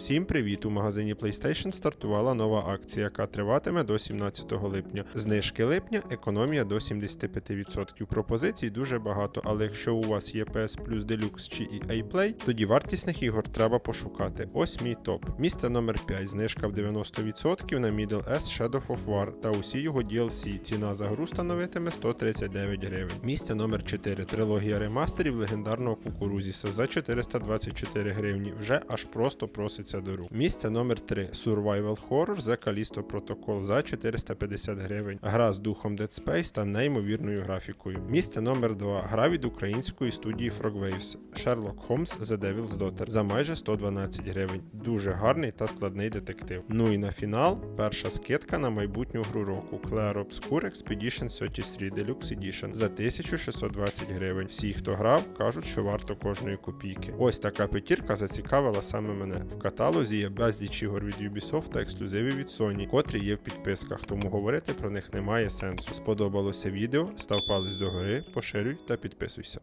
Всім привіт! У магазині PlayStation стартувала нова акція, яка триватиме до 17 липня. Знижки липня, економія до 75%. Пропозицій дуже багато, але якщо у вас є PS Plus Deluxe чи EA Play, тоді вартісних ігор треба пошукати. Ось мій топ. Місце номер 5. Знижка в 90% на Middle S Shadow of War та усі його DLC. Ціна за гру становитиме 139 гривень. Місце номер 4. Трилогія ремастерів легендарного кукурузіса за 424 гривні. Вже аж просто проситься до рук. Місце номер 3. Survival Horror The Callisto Protocol за 450 гривень. Гра з духом Dead Space та неймовірною графікою. Місце номер 2. Гра від української студії Frogwaves Sherlock Holmes The Devil's Daughter за майже 112 гривень. Дуже гарний та складний детектив. Ну і на фінал перша скидка на майбутню гру року Clair Obscure Expedition 33 Deluxe Edition за 1620 гривень. Всі, хто грав, кажуть, що варто кожної копійки. Ось така п'ятірка зацікавила саме мене. В каталозі є безліч ігор від Ubisoft та ексклюзивів від Sony, котрі є в підписках, тому говорити про них немає сенсу. Сподобалося відео, став палець догори, поширюй та підписуйся.